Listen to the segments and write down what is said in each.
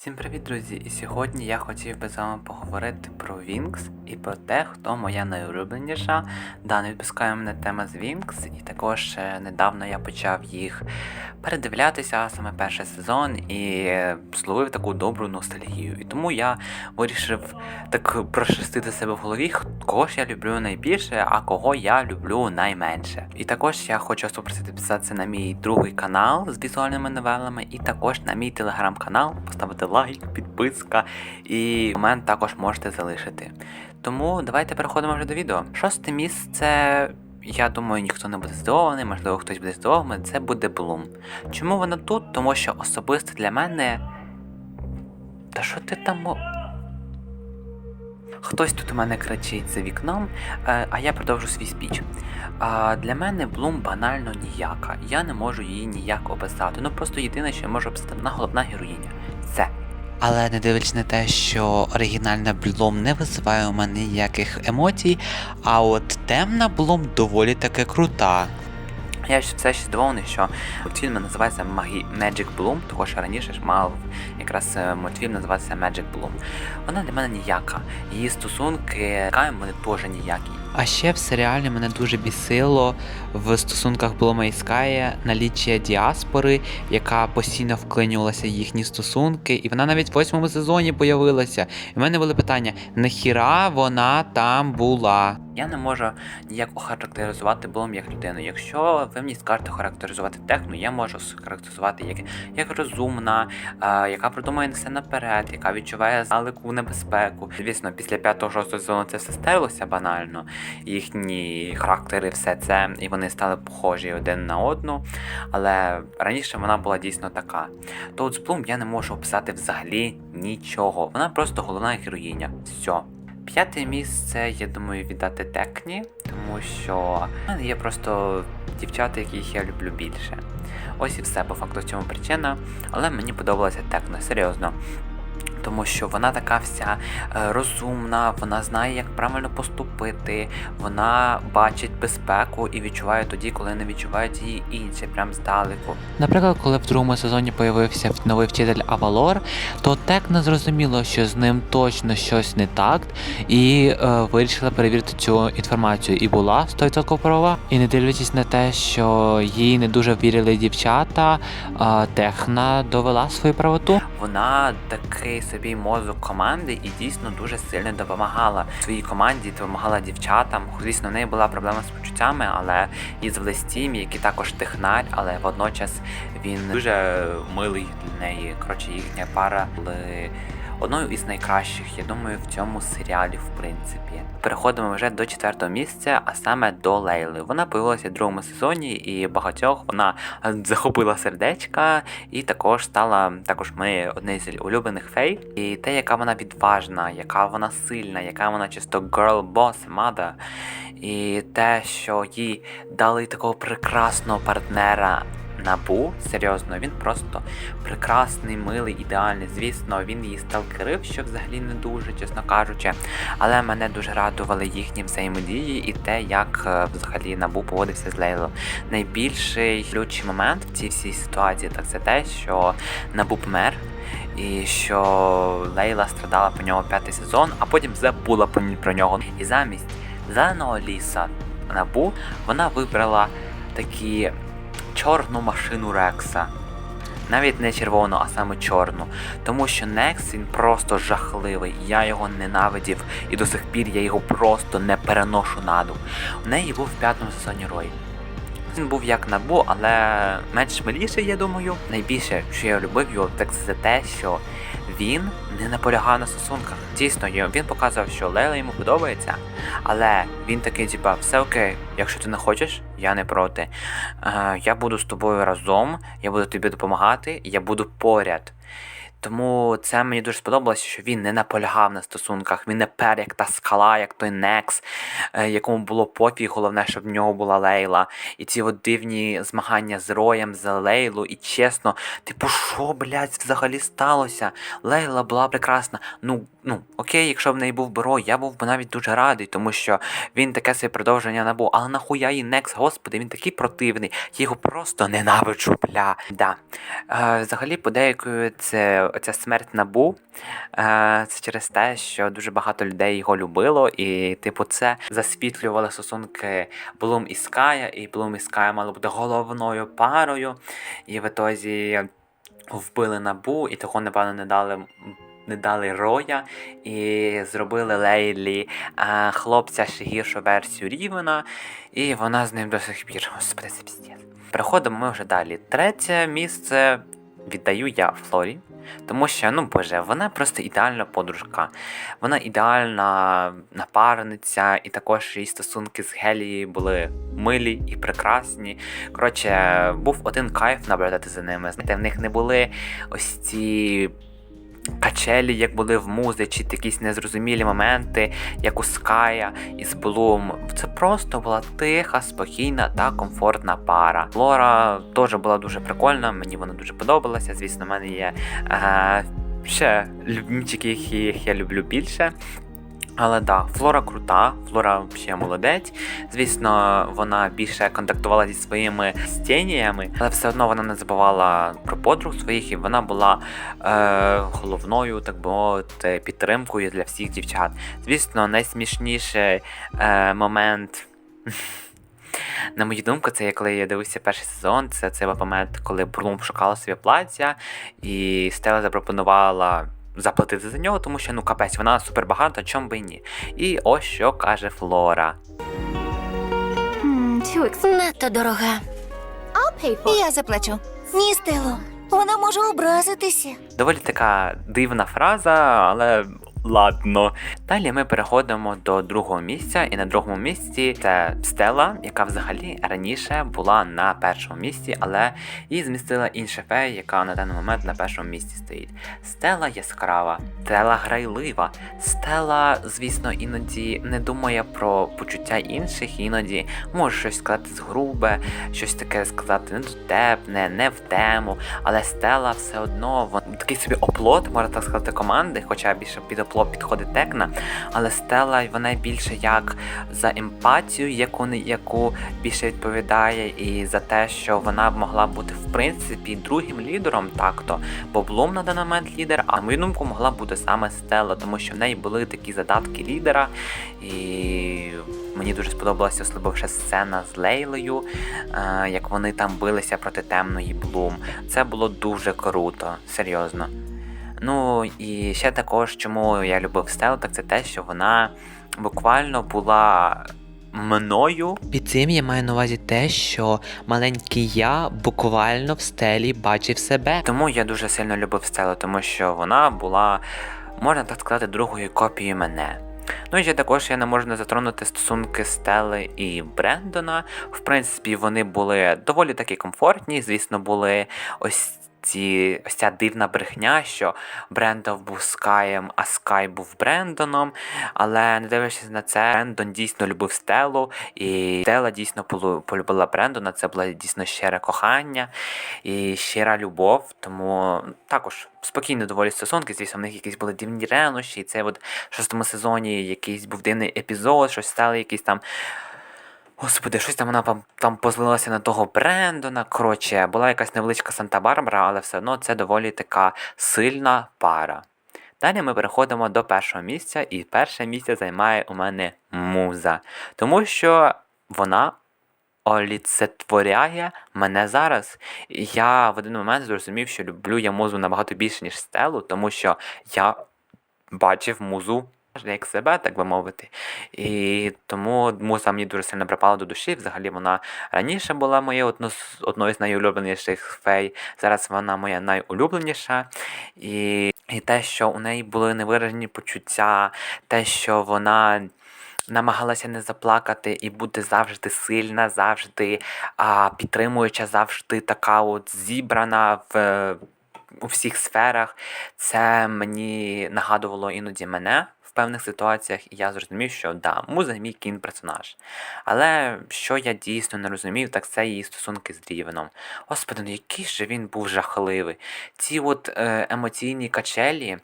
Всім привіт, друзі! І сьогодні я хотів би з вами поговорити про Вінкс і про те, хто моя найулюбленіша. Да, не відпускає мене тема з Вінкс, і також е, недавно я почав їх передивлятися, саме перший сезон, і словив таку добру ностальгію. І тому я вирішив так прошестити себе в голові, кого ж я люблю найбільше, а кого я люблю найменше. І також я хочу вас попросити на мій другий канал з візуальними новелами, і також на мій телеграм-канал, поставити лайк, підписка і комент також можете залишити. Тому давайте переходимо вже до відео. Шосте місце. Я думаю, ніхто не буде здивований, можливо, хтось буде здивований, це буде Блум. Чому вона тут? Тому що особисто для мене. Та що ти там. Хтось тут у мене кричить за вікном, е, а я продовжу свій спіч. Для мене Блум банально ніяка. Я не можу її ніяк описати. Ну просто єдине, що я можу описати, вона головна героїня. Все. Але не дивлячись на те, що оригінальна Блум не визиває у мене ніяких емоцій, а от темна Блум доволі таки крута. Я все ще здивований, що мультфільм називається. Magic Bloom, того що раніше ж мав якраз е, мультфільм називатися Magic Bloom. Вона для мене ніяка. Її стосунки Каєм вони теж ніякі. А ще в серіалі мене дуже бісило в стосунках Блома і Ская наліччя діаспори, яка постійно вклинювалася в їхні стосунки, і вона навіть в восьмому сезоні появилася. І в мене були питання: нахіра вона там була? Я не можу ніяк охарактеризувати Блом як людину. Якщо ви мені скажете характеризувати техну, я можу схарактеризувати як, як розумна, а, яка продумує все наперед, яка відчуває залику небезпеку. Звісно, після 5-6 сезону це все стерлося банально. Їхні характери, все це, і вони стали похожі один на одну. Але раніше вона була дійсно така. То от з я не можу описати взагалі нічого. Вона просто головна героїня. Все. П'яте місце, я думаю, віддати Текні, тому що в мене є просто дівчата, яких я люблю більше. Ось і все, по факту в цьому причина. Але мені подобалася Текна, серйозно. Тому що вона така вся е, розумна, вона знає, як правильно поступити, вона бачить безпеку і відчуває тоді, коли не відчувають її інші, прям здалеку. Наприклад, коли в другому сезоні появився новий вчитель Авалор, то Текна зрозуміло, що з ним точно щось не так, і е, вирішила перевірити цю інформацію. І була 100% права. І не дивлячись на те, що їй не дуже вірили дівчата, е, Техна довела свою правоту. Вона такий собі мозок команди і дійсно дуже сильно допомагала своїй команді, допомагала дівчатам. Звісно, в неї була проблема з почуттями, але і з Стімі, який також технарь, але водночас він дуже милий для неї. Коротше, їхня пара були одною із найкращих, я думаю, в цьому серіалі, в принципі. Переходимо вже до четвертого місця, а саме до Лейли. Вона появилася в другому сезоні, і багатьох вона захопила сердечка, і також стала також ми одне з улюблених фей. І те, яка вона відважна, яка вона сильна, яка вона чисто girl boss, мада. І те, що їй дали такого прекрасного партнера. Набу, серйозно, він просто прекрасний, милий, ідеальний. Звісно, він її сталкерив, що взагалі не дуже, чесно кажучи. Але мене дуже радували їхні взаємодії і те, як е, взагалі Набу поводився з Лейло. Найбільший ключий момент в цій всій ситуації так це те, що Набу помер. І що Лейла страдала по нього п'ятий сезон, а потім забула про про нього. І замість зеленого ліса Набу вона вибрала такі чорну машину Рекса. Навіть не червону, а саме чорну. Тому що Некс він просто жахливий. Я його ненавидів і до сих пір я його просто не переношу наду. У неї був в п'ятому сезоні Рой. Він був як набу, але менш миліший, я думаю. Найбільше, що я любив його, так це те, що він не наполягав на стосунках. Дійсно, він показував, що Лейла йому подобається, але він такий, типа, все окей, якщо ти не хочеш, я не проти. Е, я буду з тобою разом, я буду тобі допомагати, я буду поряд. Тому це мені дуже сподобалося, що він не наполягав на стосунках, він не пер як та скала, як той Некс, е, якому було пофіг, головне, щоб в нього була Лейла. І ці от дивні змагання з Роєм за Лейлу. І чесно, типу, що, блядь, взагалі сталося? Лейла була прекрасна. Ну, ну, окей, якщо в неї був би Рой, я був би навіть дуже радий, тому що він таке своє продовження набув. Але нахуя і Некс, господи, він такий противний. Я його просто ненавиджу, бля. Да. Е, взагалі, подейкую, це оця смерть набу е, це через те, що дуже багато людей його любило, і, типу, це засвітлювало стосунки Блум і Ская, і Блум і Ская мали бути головною парою. І в ітозі вбили набу, і того, напевно, не дали. Не дали Роя і зробили Лейлі е, хлопця ще гіршу версію Рівена, і вона з ним до сих пір. Господи, це піздець. Переходимо ми вже далі. Третє місце віддаю я Флорі, тому що, ну боже, вона просто ідеальна подружка. Вона ідеальна напарниця, і також її стосунки з Гелією були милі і прекрасні. Коротше, був один кайф наблюдати за ними. Знаєте, в них не були ось ці. Качелі, як були в музи, чи якісь незрозумілі моменти, як у Ская із Блум. Це просто була тиха, спокійна та комфортна пара. Лора теж була дуже прикольна, мені вона дуже подобалася. Звісно, в мене є е, ще любімчики, яких я люблю більше. Але да, Флора крута, Флора ще молодець. Звісно, вона більше контактувала зі своїми стеніями, але все одно вона не забувала про подруг своїх, і вона була е, головною, так би мовити, підтримкою для всіх дівчат. Звісно, найсмішніший е, момент. На мою думку, це коли я дивився перший сезон. Це цей момент, коли Блум шукала собі плаття, і Стела запропонувала заплатити за нього, тому що ну капець, вона супербагата, чом би і ні. І ось що каже Флора. Надто дорога. Я заплачу. Ні, Стело. Вона може образитися. Доволі така дивна фраза, але ладно. Далі ми переходимо до другого місця, і на другому місці це Стела, яка взагалі раніше була на першому місці, але її змістила інша фея, яка на даний момент на першому місці стоїть. Стела яскрава, Стела грайлива, Стела, звісно, іноді не думає про почуття інших, іноді може щось сказати згрубе, щось таке сказати недотепне, не в тему, але Стела все одно вон, такий собі оплот, можна так сказати, команди, хоча більше під оплот підходить Текна, але Стела вона більше як за емпатію, яку, яку більше відповідає, і за те, що вона б могла бути в принципі другим лідером, так-то, бо Блум на даний момент лідер, а на мою думку могла бути саме Стела, тому що в неї були такі задатки лідера, і мені дуже сподобалася особливо сцена з Лейлею, е, як вони там билися проти темної Блум. Це було дуже круто, серйозно. Ну і ще також, чому я любив Стелу, так це те, що вона буквально була мною. Під цим я маю на увазі те, що маленький я буквально в стелі бачив себе. Тому я дуже сильно любив Стелу, тому що вона була, можна так сказати, другою копією мене. Ну і ще також я не можу не затронути стосунки Стели і Брендона. В принципі, вони були доволі таки комфортні. Звісно, були ось ці ось ця дивна брехня, що Брендон був Скаєм, а Скай був Брендоном. Але не дивлячись на це, Брендон дійсно любив Стелу, і Стела дійсно полюбила Брендона. Це було дійсно щире кохання і щира любов. Тому також спокійно доволі стосунки. Звісно, в них якісь були дивні ревнощі. І це в шостому сезоні якийсь був дивний епізод, щось стало якийсь там. Господи, щось там вона там, позлилася на того Брендона. Коротше, була якась невеличка Санта-Барбара, але все одно це доволі така сильна пара. Далі ми переходимо до першого місця, і перше місце займає у мене муза. Тому що вона оліцетворяє мене зараз. І я в один момент зрозумів, що люблю я музу набагато більше, ніж стелу, тому що я бачив музу як себе, так би мовити. І тому муза мені дуже сильно припала до душі. Взагалі вона раніше була моєю одно, одною з найулюбленіших фей. Зараз вона моя найулюбленіша. І, і те, що у неї були невиражені почуття, те, що вона. Намагалася не заплакати і бути завжди сильна, завжди а, підтримуюча, завжди така от зібрана в, у всіх сферах. Це мені нагадувало іноді мене певних ситуаціях, і я зрозумів, що да, муза мій кін персонаж. Але що я дійсно не розумів, так це її стосунки з Дрівеном. Господи, ну який же він був жахливий. Ці от е, емоційні качелі.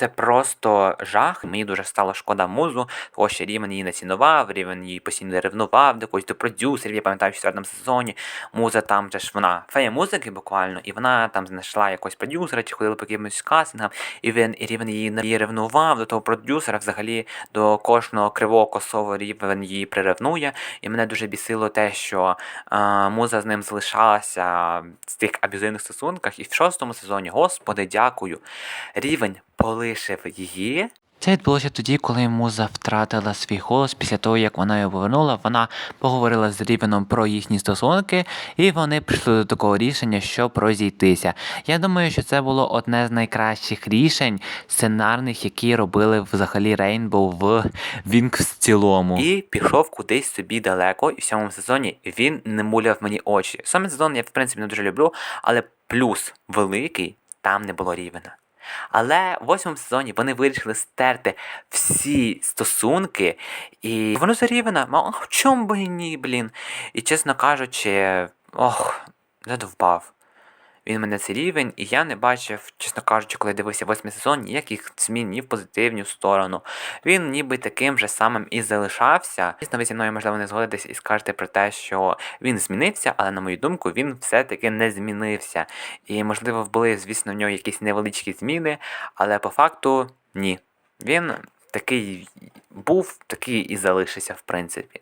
Це просто жах. Мені дуже стало шкода музу, тому що рівень її не цінував, рівень її постійно ревнував до когось до продюсерів. Я пам'ятаю, в четвертому сезоні муза там же ж вона фея музики буквально, і вона там знайшла якогось продюсера, чи ходила по якимось кастингам, і він і рівень її, її ревнував до того продюсера, взагалі до кожного кривого косового рівень її приревнує. І мене дуже бісило те, що е, муза з ним залишалася в тих аб'юзивних стосунках, і в шостому сезоні, господи, дякую, рівень полишив її. Це відбулося тоді, коли муза втратила свій голос після того, як вона його повернула. Вона поговорила з Рівеном про їхні стосунки, і вони прийшли до такого рішення, щоб розійтися. Я думаю, що це було одне з найкращих рішень сценарних, які робили взагалі Рейнбоу в Вінкс в цілому. І пішов кудись собі далеко, і в сьомому сезоні він не муляв мені очі. Саме сезон я в принципі не дуже люблю, але плюс великий там не було рівена. Але в восьмому сезоні вони вирішили стерти всі стосунки, і воно зарівне, А в чому би ні, блін? І чесно кажучи, ох, задовбав. Він мене цей рівень, і я не бачив, чесно кажучи, коли дивився восьмий сезон, ніяких змін ні в позитивну сторону. Він ніби таким же самим і залишався. Звісно, ви зі мною, можливо, не згодитесь і скажете про те, що він змінився, але на мою думку, він все-таки не змінився. І, можливо, були, звісно, в нього якісь невеличкі зміни, але по факту ні. Він такий був, такий і залишився, в принципі.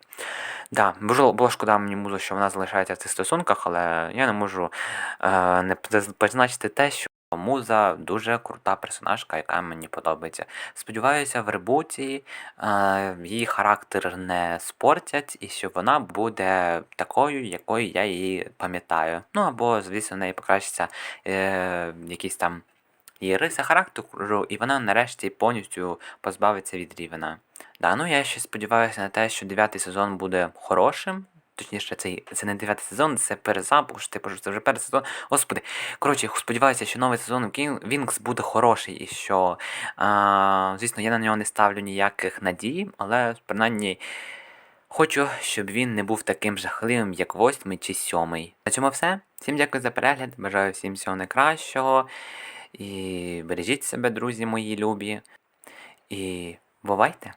Да, було, шкода мені музу, що вона залишається в цих стосунках, але я не можу е, не позначити те, що муза дуже крута персонажка, яка мені подобається. Сподіваюся, в ребуті е, її характер не спортять, і що вона буде такою, якою я її пам'ятаю. Ну або, звісно, в неї покращиться е, якісь там її риси характеру, і вона нарешті повністю позбавиться від рівена. Да, ну я ще сподіваюся на те, що дев'ятий сезон буде хорошим. Точніше, це, це не дев'ятий сезон, це перезапуск, типу, це вже перший сезон. Господи, коротше, сподіваюся, що новий сезон Вінкс буде хороший і що, а, звісно, я на нього не ставлю ніяких надій, але принаймні хочу, щоб він не був таким жахливим, як восьмий чи сьомий. На цьому все. Всім дякую за перегляд. Бажаю всім всього найкращого. І бережіть себе, друзі мої любі. І бувайте!